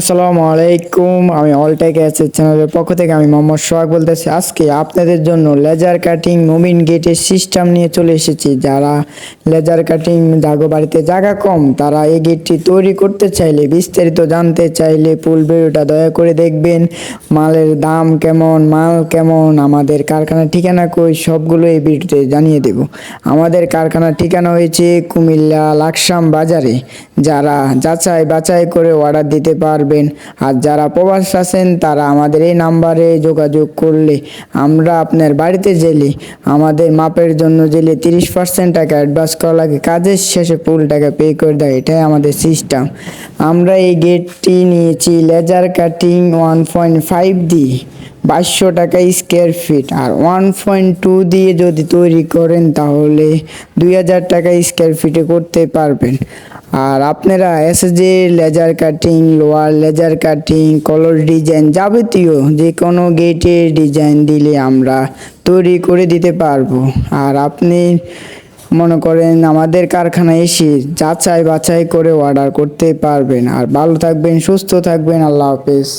আসসালামু আলাইকুম। আমি অলটেক অ্যাসের চ্যানেলের পক্ষ থেকে আমি মোহাম্মদ সোহাগ বলতেছি। আজকে আপনাদের জন্য লেজার কাটিং মুভিং গেটের সিস্টেম নিয়ে চলে এসেছি। যারা লেজার কাটিং জাগো বাড়িতে জায়গা কম, তারা এই গেটটি তৈরি করতে চাইলে, বিস্তারিত জানতে চাইলে ফুল ভিডিওটা দয়া করে দেখবেন। মালের দাম কেমন, মাল কেমন, আমাদের কারখানার ঠিকানা কই, সবগুলো এই ভিডিওতে জানিয়ে দেব। আমাদের কারখানার ঠিকানা হয়েছে কুমিল্লা লাকসাম বাজারে। যারা যাচাই বাছাই করে অর্ডার দিতে পারবেন। আর যারা প্রবাস আছেন, তারা আমাদের এই নাম্বারে যোগাযোগ করলে আমরা আপনার বাড়িতে জেলে। আমাদের মাপের জন্য জেলে তিরিশ পার্সেন্ট টাকা অ্যাডভান্স করা লাগে। কাজের শেষে ফুল টাকা পে করে দেয়। এটাই আমাদের সিস্টেম আমরা এই গেটটি নিয়েছি laser cutting one point five দিয়ে বাইশশো টাকা স্কোয়ার ফিট আর ওয়ান পয়েন্ট টু দিয়ে যদি তৈরি করেন, তাহলে দুই হাজার টাকা স্কোয়ার ফিটে করতে পারবেন। আর আপনারা SSG laser cutting lower laser cutting colour design যাবতীয় যে কোনো গেটের ডিজাইন দিলে আমরা তৈরি করে দিতে পারব। আর আপনি মনে করেন আমাদের কারখানায় এসে যাচাই বাছাই করে অর্ডার করতে পারবেন। আর ভালো থাকবেন, সুস্থ থাকবেন, আল্লাহ হাফেজ।